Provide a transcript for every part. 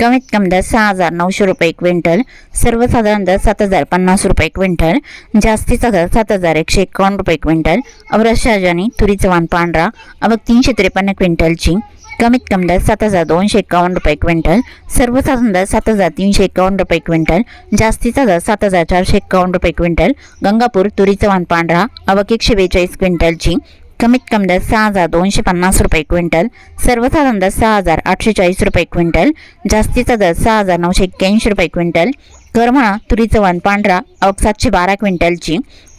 कमीत कमी दर सहा हजार नऊशे रुपये क्विंटल सर्वसाधारण दर सात हजार पन्नास रुपये क्विंटल जास्तीचा दर सात हजार एकशे एकावन्न रुपये क्विंटल अवरस शहाजानी तुरीचं वाण पांढरा अवक तीनशे त्रेपन्न क्विंटलची कमीत कमी दर सात हजार दोनशे एकावन्न रुपये क्विंटल सर्वसाधारण दर सात हजार तीनशे एकावन्न रुपये क्विंटल जास्तीचा दर सात हजार चारशे एकावन्न रुपये क्विंटल गंगापूर तुरीचं वाण पांढरा अवक एकशे बेचाळीस क्विंटलची कमीत कमी दर सहा हजार दोनशे पन्नास रुपये क्विंटल सर्वसाधारण दर सहा हजार आठशे चाळीस रुपये क्विंटल जास्तीचा दर सहा हजार नऊशे एक्क्याऐंशी रुपये क्विंटल करमळा तुरीचं वाण पांढरा अग सातशे बारा क्विंटलची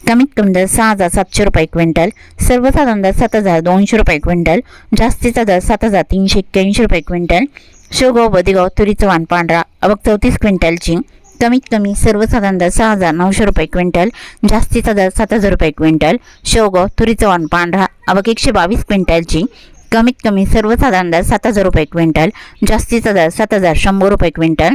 कमीत कमी दर सहा हजार सातशे रुपये क्विंटल सर्वसाधारण दर सात हजार दोनशे रुपये क्विंटल जास्तीचा दर सात हजार तीनशे एक्क्याऐंशी रुपये क्विंटल शेवगाव बदिगाव तुरीचं वाण पांढरा अवक चौतीस क्विंटलची कमीत कमी सर्वसाधारण दर सहा हजार नऊशे रुपये क्विंटल जास्तीचा दर सात हजार रुपये क्विंटल शेवगाव तुरीचं वाण पांढरा अवक एकशे बावीस क्विंटलची कमीत कमी सर्वसाधारण दर सात हजार रुपये क्विंटल जास्तीचा दर सात हजार शंभर रुपये क्विंटल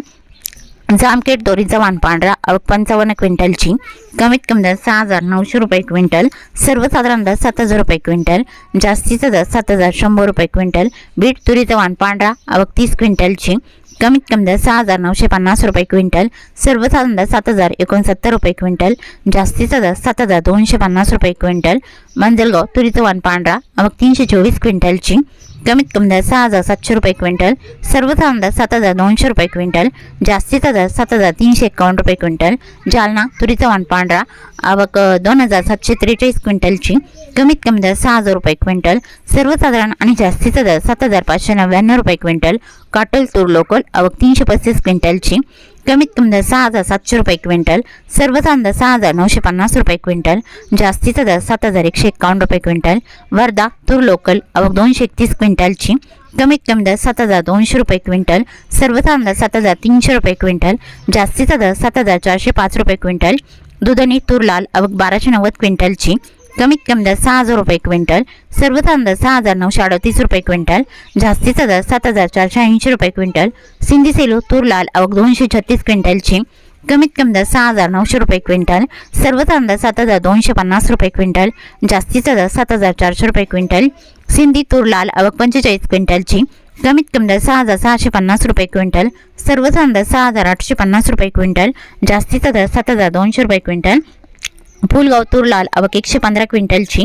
जामखेड दोरीचा वाण पांढरा पंचावन्न क्विंटलची. कमीत कमी दर सहा हजार नऊशे रुपये क्विंटल. सर्वसाधारण दर सात हजार रुपये क्विंटल. जास्तीचा दर सात हजार शंभर रुपये क्विंटल. बीट तुरीचा वाण पांढरा अवक तीस क्विंटलची. कमीत कमी दर सहा हजार नऊशे पन्नास रुपये क्विंटल. सर्वसाधारण दर सात हजार एकोणसत्तर रुपये क्विंटल. जास्तीचा दर सात हजार दोनशे पन्नास रुपये क्विंटल. मंजलगाव तुरीचं वाण पांढरा अवक तीनशे चोवीस क्विंटलची. कमीत कमी दर सहा हजार सातशे रुपये क्विंटल सर्वसाधारण दर सात हजार दोनशे रुपये क्विंटल जास्तीचा दर सात हजार तीनशे एकावन्न रुपये क्विंटल जालना तुरीचा वाण पांढरा आवक दोन हजार सातशे त्रेचाळीस क्विंटलची कमीत कमी दर सहा हजार रुपये क्विंटल सर्वसाधारण आणि जास्तीचा दर सात हजार पाचशे नव्याण्णव रुपये क्विंटल काटल तूर लोकल आवक तीनशे पस्तीस क्विंटलची कमीत कमी दर सहा हजार सातशे रुपये क्विंटल सर्व दर सहा हजार नऊशे पन्नास रुपये क्विंटल जास्तीचा दर सात हजार एकशे एकावन्न रुपये क्विंटल वर्धा तूर लोकल अवघ दोनशे एकतीस क्विंटलची कमीत कमी दर सात हजार दोनशे रुपये क्विंटल सर्व दर सात हजार तीनशे रुपये क्विंटल जास्तीचा दर सात हजार चारशे पाच रुपये क्विंटल दुधनी तूर लाल अवक बाराशे नव्वद क्विंटलची कमीत कमी दर सहा हजार रुपये क्विंटल सर्वसाधारण दर सहा हजार नऊशे अडतीस रुपये क्विंटल जास्तीचा दर सात हजार चारशे ऐंशी रुपये क्विंटल सिंधी सेलू तूर लाल अवक दोनशे छत्तीस क्विंटलची कमीत कमी दर सहा हजार नऊशे रुपये क्विंटल सर्वसाधारण दर सात हजार दोनशे पन्नास रुपये क्विंटल जास्तीचा दर सात हजार चारशे रुपये क्विंटल सिंधी तूर लाल अवघ पंचेचाळीस क्विंटलची कमीत कमी दर सहा हजार सहाशे पन्नास रुपये क्विंटल सर्वसाधारण दर सहा हजार आठशे पन्नास रुपये क्विंटल जास्तीचा दर सात हजार दोनशे रुपये क्विंटल फुलगाव तूर लाल अवक एकशे पंधरा क्विंटलची.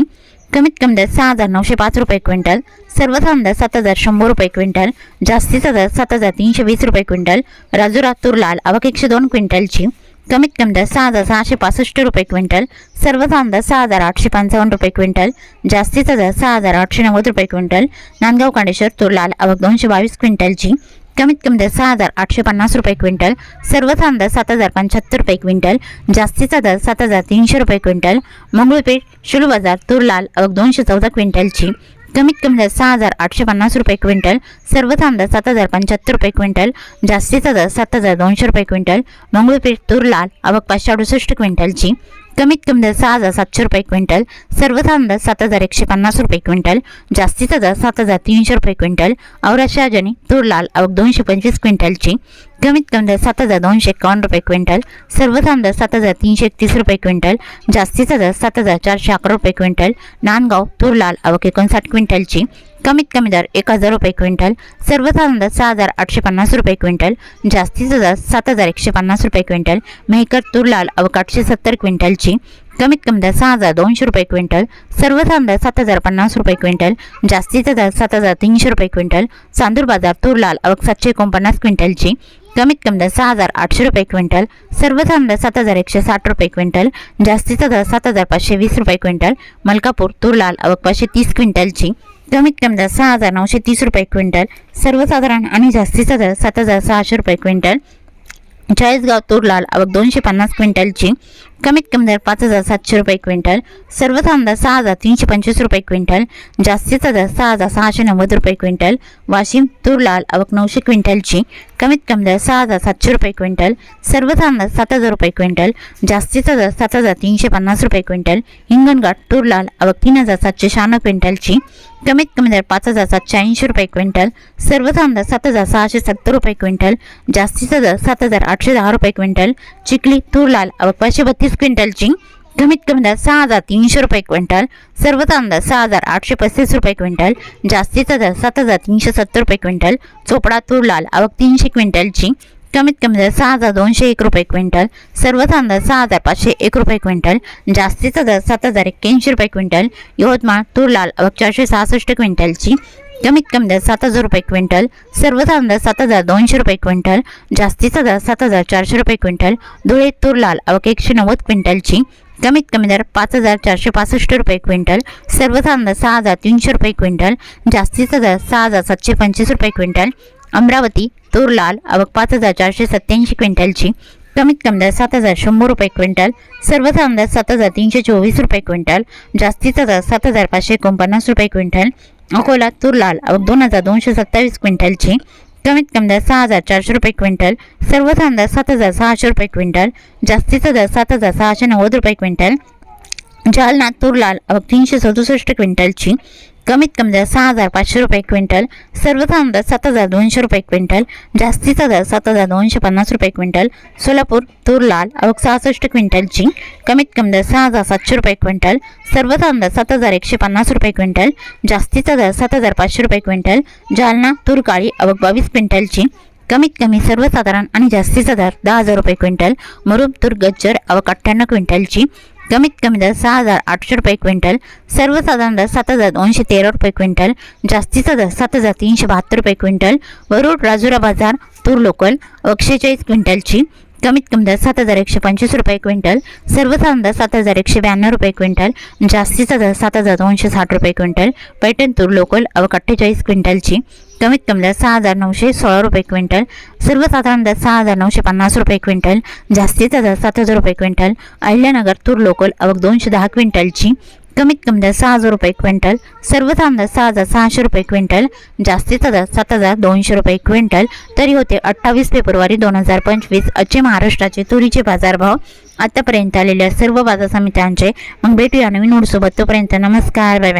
कमीत कमी दर सहा हजार नऊशे पाच रुपये क्विंटल. सर्वसाधारण दर सात हजार शंभर रुपये क्विंटल. जास्तीचा दर सात हजार तीनशे वीस रुपये क्विंटल. राजुरा तूर लाल अवक एकशे दोन क्विंटलची. कमीत कमी दर सहा हजार सहाशे पासष्ट रुपये क्विंटल. सर्वसाधारण दर सहा हजार आठशे पंचावन्न रुपये क्विंटल. जास्तीचा दर सहा हजार आठशे नव्वद रुपये क्विंटल. नांदगाव कांडेश्वर तूर लाल अवक दोनशे बावीस क्विंटलची. कमीत कमी दर सहा हजार आठशे पन्नास रुपये क्विंटल सर्व दर सात हजार पंच्याहत्तर रुपये क्विंटल जास्तीचा दर सात हजार तीनशे रुपये क्विंटल मंगळपेठ शुल बाजार तूर लाल अवघ दोनशे चौदा क्विंटलची. कमीत कमी दर सहा हजार आठशे पन्नास रुपये क्विंटल सर्व दर सात हजार पंच्याहत्तर रुपये क्विंटल जास्तीचा दर सात हजार दोनशे रुपये क्विंटल मंगळपेठ तूर लाल अवक पाचशे अडुसष्ट क्विंटलची. कमीत कमी दर सहा हजार सातशे रुपये क्विंटल सर्वसाधारण दर सात हजार एकशे पन्नास रुपये क्विंटल जास्तीचा दर सात हजार तीनशे रुपये क्विंटल औरत शहाजनी तूर लाल अवक दोनशे पंचवीस क्विंटलची कमीत कमी दर सात हजार दोनशे एकावन्न रुपये क्विंटल सर्वसाधारण दर सात हजार तीनशे एकतीस रुपये क्विंटल जास्तीचा दर सात हजार चारशे अकरा रुपये क्विंटल नांदगाव तूर लाल अवक एकोणसाठ क्विंटलची कमीत कमी दर एक हजार रुपये क्विंटल सर्वसाधारण दर सहा हजार आठशे पन्नास रुपये क्विंटल जास्तीचा दर सात हजार एकशे पन्नास रुपये क्विंटल मेहकर तूर लाल अवक आठशे सत्तर क्विंटलची कमीत कमी दर सहा हजार दोनशे रुपये क्विंटल सर्वसाधारण दर सात हजार पन्नास रुपये क्विंटल जास्तीचा दर सात हजार तीनशे रुपये क्विंटल चांदूर बाजार तूर लाल अवक सातशे एकोणपन्नास क्विंटलची कमीत कमी दर सहा हजार आठशे रुपये क्विंटल सर्वसाधारण दर सात हजार एकशे साठ रुपये क्विंटल जास्तीचा दर सात हजार पाचशे वीस रुपये क्विंटल मलकापूर तूर लाल अवक पाचशे तीस क्विंटलची कमीत कमी दर सहा हजार नऊशे तीस रुपये क्विंटल सर्वसाधारण आणि जास्तीचा दर सात हजार सहाशे रुपये क्विंटल. चाळीसगाव तूर लाल आवक दोनशे पन्नास क्विंटलची. कमीत कमी दर पाच हजार सातशे रुपये क्विंटल सर्वसाधारण दर सहा हजार तीनशे पंचवीस रुपये क्विंटल जास्तीचा दर सहा हजार सहाशे नव्वद रुपये क्विंटल वाशिम तूर लाल आवक नऊशे क्विंटलची कमीत कमी दर सहा हजार सातशे रुपये क्विंटल सर्वसाधारण दर सात हजार रुपये क्विंटल जास्तीचा दर सात हजार तीनशे पन्नास रुपये क्विंटल हिंगणघाट तूर लाल आवक तीन हजार सातशे शहाण्णव क्विंटलची कमीत कमी दर पाच हजार सातशे ऐंशी रुपये क्विंटल सर्वसाधारण दर सात हजार सहाशे सत्तर रुपये क्विंटल जास्तीचा दर सात हजार आठशे दहा रुपये क्विंटल चिखली तूर लाल आवक पाचशे बत्तीस क्विंटलची. कमीत कमी दर सहा हजार तीनशे रुपये क्विंटल. सर्व दर सहा हजार आठशे पस्तीस रुपये क्विंटल. जास्तीचा दर सात हजार तीनशे सत्तर रुपये क्विंटल. चोपडा तूर लाल आवक तीनशे क्विंटलची. कमीत कमी दर सहा हजार दोनशे एक रुपये क्विंटल. सर्व दर सहा हजार पाचशे एक रुपये क्विंटल. जास्तीचा दर सात हजार एक्क्याऐंशी रुपये क्विंटल. यवतमाळ तूर लाल आवक चारशे सहासष्ट क्विंटलची. कमीत कमी दर सात हजार रुपये क्विंटल सर्वसाधारण दर सात हजार दोनशे रुपये क्विंटल जास्तीचा दर सात हजार चारशे रुपये क्विंटल धुळे तूर लाल आवक एकशे नव्वद क्विंटलची. कमीत कमी दर पाच हजार चारशे पासष्ट रुपये क्विंटल सर्वसाधारण दर सहा हजार तीनशे रुपये क्विंटल जास्तीचा दर सहा हजार सातशे पंचवीस रुपये क्विंटल. अमरावती तूर लाल आवक पाच हजार चारशे सत्त्याऐंशी क्विंटलची. कमीत कमी दर सात हजार शंभर रुपये क्विंटल सर्वसाधारण दर सात हजार तीनशे चोवीस रुपये क्विंटल जास्तीचा दर सात हजार पाचशे एकोणपन्नास रुपये क्विंटल अकोला तूर लाल दोन हजार दोनशे सत्तावीस क्विंटलची कमीत कमी दर सहा हजार चारशे रुपये क्विंटल सर्वसाधारण दर सात हजार सहाशे रुपये क्विंटल जास्तीचा दर सात हजार सहाशे नव्वद रुपये क्विंटल जालना तूर लाल तीनशे सदुसष्ट क्विंटलची कमीत कमी दर सहा हजार पाचशे रुपये क्विंटल सर्वसाधारण दर सात हजार दोनशे रुपये क्विंटल जास्तीचा दर सात हजार दोनशे पन्नास रुपये क्विंटल सोलापूर तूर लाल आवक सहासष्ट क्विंटलची कमीत कमी दर सहा हजार सातशे रुपये क्विंटल सर्वसाधारण दर सात हजार एकशे पन्नास रुपये क्विंटल जास्तीचा दर सात हजार पाचशे रुपये क्विंटल जालना तूर काळी आवक बावीस क्विंटलची कमीत कमी सर्वसाधारण आणि जास्तीचा दर दहा हजार रुपये क्विंटल मुरुम तूर गज्जर अवघ अठ्ठ्याण्णव क्विंटलची कमीत कमी दर सहा हजार आठशे रुपये क्विंटल सर्वसाधारण दर सात हजार दोनशे तेरा रुपये क्विंटल जास्तीचा दर सात हजार तीनशे बहात्तर रुपये क्विंटल वरुड राजुरा बाजार तूर लोकल अक्षेचाळीस क्विंटलची कमीत कमी दर सात हजार एकशे पंचवीस रुपये क्विंटल सर्वसाधारण दर सात हजार एकशे ब्याण्णव रुपये क्विंटल जास्तीचा दर सात हजार दोनशे साठ रुपये क्विंटल पैठण तूर लोकल अवक अठ्ठेचाळीस क्विंटलची कमीत कमी दर सहा हजार नऊशे सोळा रुपये क्विंटल सर्वसाधारण दर सहा हजार नऊशे पन्नास रुपये क्विंटल जास्तीचा दर सात हजार रुपये क्विंटल अहिल्यानगर तूर लोकल अवक दोनशे दहा क्विंटलची कमीत कमी दर सहा हजार रुपये क्विंटल सर्व दर सहा हजार सहाशे रुपये क्विंटल जास्तीचा दर सात हजार दोनशे रुपये क्विंटल तरी होते अठ्ठावीस फेब्रुवारी दोन हजार पंचवीस आजचे महाराष्ट्राचे तुरीचे बाजारभाव. आतापर्यंत आलेल्या सर्व बाजार समित्यांचे मग भेटूया नवीन सोबत तोपर्यंत नमस्कार बाय.